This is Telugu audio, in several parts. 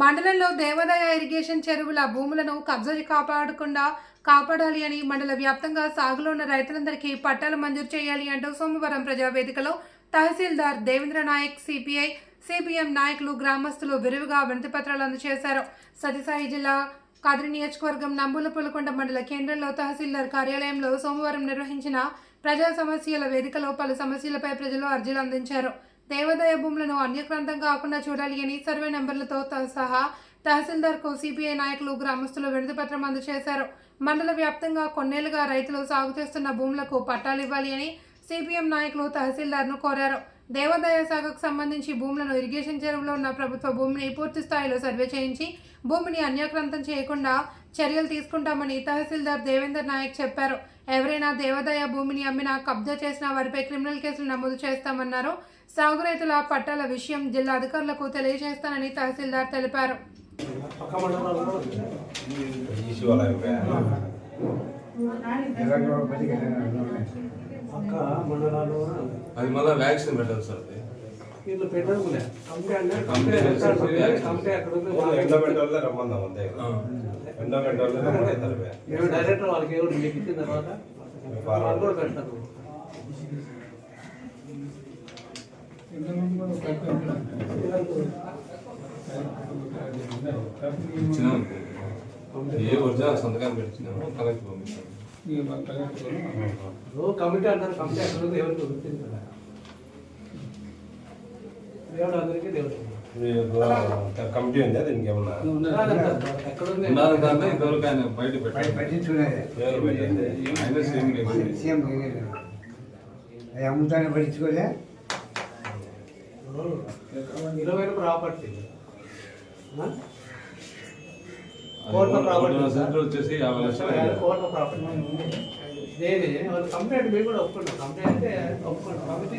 మండలంలో దేవాదాయ ఇరిగేషన్ చెరువుల భూములను కబ్జా కాపాడకుండా కాపాడాలి అని మండల వ్యాప్తంగా సాగులో ఉన్న రైతులందరికీ పట్టాలు మంజూరు చేయాలి అంటూ సోమవారం ప్రజావేదికలో తహసీల్దార్ దేవేంద్ర నాయక్ సిపిఐ సిపిఎం నాయకులు గ్రామస్తులు విరివిగా వినతిపత్రాలు అందజేశారు. సత్యసాయి జిల్లా కదిరి నియోజకవర్గం నంబుల పులకొండ మండల కేంద్రంలో తహసీల్దార్ కార్యాలయంలో సోమవారం నిర్వహించిన ప్రజా సమస్యల వేదికలో పలు సమస్యలపై ప్రజలు అర్జీలు అందించారు. దేవాదాయ భూములను అన్యక్రాంతం కాకుండా చూడాలి అని సర్వే నెంబర్లతో సహా తహసీల్దార్కు సిపిఐ నాయకులు గ్రామస్తులు వినతిపత్రం అందజేశారు. మండల వ్యాప్తంగా కొన్నేళ్ళుగా రైతులు సాగు చేస్తున్న భూములకు పట్టాలు ఇవ్వాలి అని సిపిఎం నాయకులు తహసీల్దార్ను కోరారు. దేవాదాయ శాఖకు సంబంధించి భూములను ఇరిగేషన్ చెరువులో ఉన్న ప్రభుత్వ భూమిని పూర్తి స్థాయిలో సర్వే చేయించి భూమిని అన్యాక్రాంతం చేయకుండా చర్యలు తీసుకుంటామని తహసీల్దార్ దేవేందర్ నాయక్ చెప్పారు. ఎవరైనా దేవాదాయ భూమిని అమ్మినా కబ్జా చేసిన వారిపై క్రిమినల్ కేసులు నమోదు చేస్తామన్నారు. సాగు రైతుల పట్టాల విషయం జిల్లా అధికారులకు తెలియజేస్తానని తహసీల్దార్ తెలిపారు. ఈ శివాలయం పక్క మండలాలు. అది మళ్ళీ వ్యాక్సిన్ పెట్టాలి సార్ అది. వీళ్ళు పెట్టనుకునే కంపెనీ అక్కడ ఉంది ఎండో పెట్టాలి రమ్మందాం అంతే మేము డైరెక్టర్ వాళ్ళకి ఎవరు మీకు ఇచ్చిన తర్వాత వాళ్ళు కూడా ఇచ్చినాం ఏ ఒరిజినల్ సంతకాలు పెట్టినాము కలెక్ట్ ఓ కమిటీ అంటారు కమిటీ అక్కడ ఎవరికి దేవుడు. అందరికీ దేవుడు కమిటీ ఉంది దీనికి ఏమన్నా ఎక్కడ ఉంది ఉండాలి దాంట్లో ఇంతవరకు ఆయన బయట అది అమ్ముతానే పట్టించుకోలే. ఇరవై ప్రాపర్టీ. కోట్ల ప్రాపర్టీ వచ్చేసి యాభై లక్షలు. కోట్ల ప్రాపర్టీ కంప్లైంట్ మేము కూడా ఒప్పుకున్నాం కంప్లైంట్ అంటే ఒప్పుకున్నాం కాబట్టి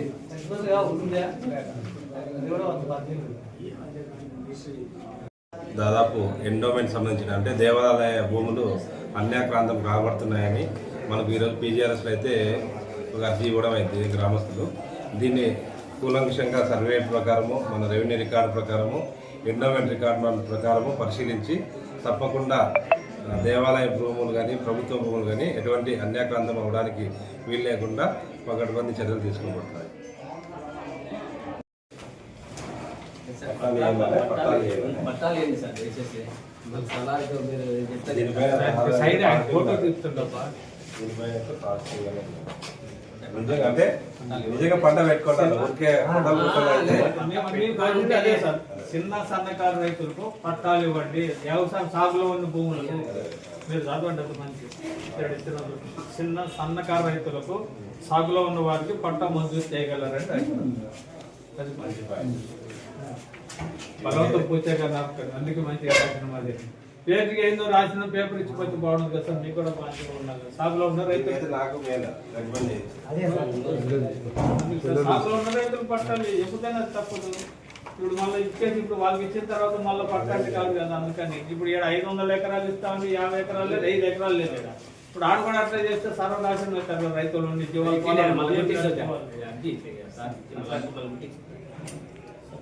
ఉందా దాదాపు ఎండోమెంట్ సంబంధించిన అంటే దేవాలయ భూములు అన్యాక్రాంతం కాబడుతున్నాయని మనకు ఈరోజు పీజీఆర్ఎస్లో అయితే ఒక అర్జీ ఇవ్వడం అయింది గ్రామస్తులు. దీన్ని కూలంకషంగా సర్వే ప్రకారము మన రెవెన్యూ రికార్డు ప్రకారము ఎండోమెంట్ రికార్డు ప్రకారము పరిశీలించి తప్పకుండా దేవాలయ భూములు కానీ ప్రభుత్వ భూములు కానీ ఎటువంటి అన్యాక్రాంతం అవ్వడానికి వీలు లేకుండా పకడ్బందీ చర్యలు తీసుకోబడతాయి పట్టాలు ఏంటి సార్ సైడ్ ఫోటో అంటే నిజంగా పంట ఊరికే చిన్న సన్నకారు రైతులకు పట్టాలు ఇవ్వండి. వ్యవసాయం సాగులో ఉన్న భూములకు మీరు చదవండి అది మంచి. చిన్న సన్నకారు రైతులకు సాగులో ఉన్న వారికి పట్టా మంజూరు చేయగలరండి. అది మంచి బలవంతం పూచే కదా అందుకే మంచిగా రాసిన మాది పేరుకి ఏందో రాసిన పేపర్ ఇచ్చిపోతే బాగుంటుంది కదా సార్. మీకు కూడా మంచిగా ఉండాలి సాగులో ఉన్న రైతులు అయితే నాకు సాగులో ఉన్న రైతులు పట్టాలి. ఎప్పుడైనా తప్పదు. ఇప్పుడు మళ్ళీ ఇచ్చేసి ఇప్పుడు వాళ్ళకి ఇచ్చిన తర్వాత మళ్ళీ పట్టాలి కాదు కదా అందుకని. ఇప్పుడు ఇక్కడ ఐదు వందల ఎకరాలు ఇస్తామని యాభై ఎకరాలు లేదు ఐదు ఎకరాలు లేదు ఇక్కడ ఇప్పుడు ఆడ కూడా అట్లా చేస్తే సర్వనాశనం అవుతారు రైతులు. ఉండి జీవాలు